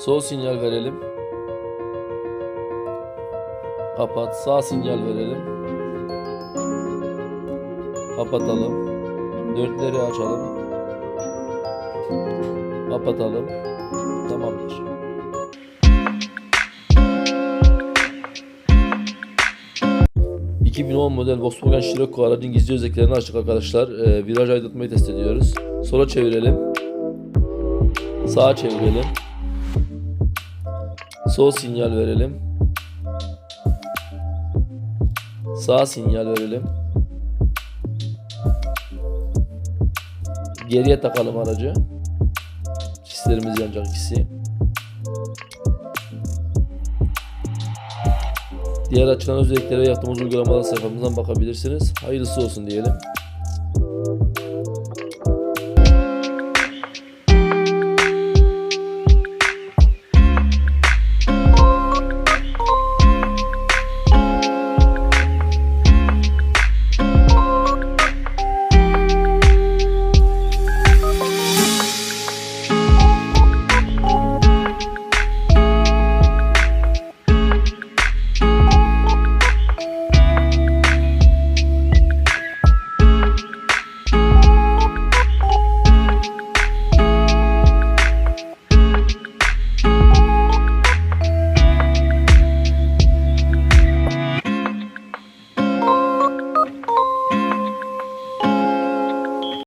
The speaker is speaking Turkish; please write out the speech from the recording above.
Sol sinyal verelim. Kapat. Sağ sinyal verelim. Kapatalım. Dörtleri açalım. Kapatalım. Tamamdır. ...2010 model Volkswagen Scirocco aracın gizli özelliklerini açtık arkadaşlar. Ee, viraj aydınlatmayı test ediyoruz. Sola çevirelim. Sağa çevirelim. Sol sinyal verelim. Sağ sinyal verelim. Geriye takalım aracı. Sislerimiz yanacak ikisi. Diğer açılan özelliklere yaptığımız uygulamalar sayfamızdan bakabilirsiniz. Hayırlısı olsun diyelim.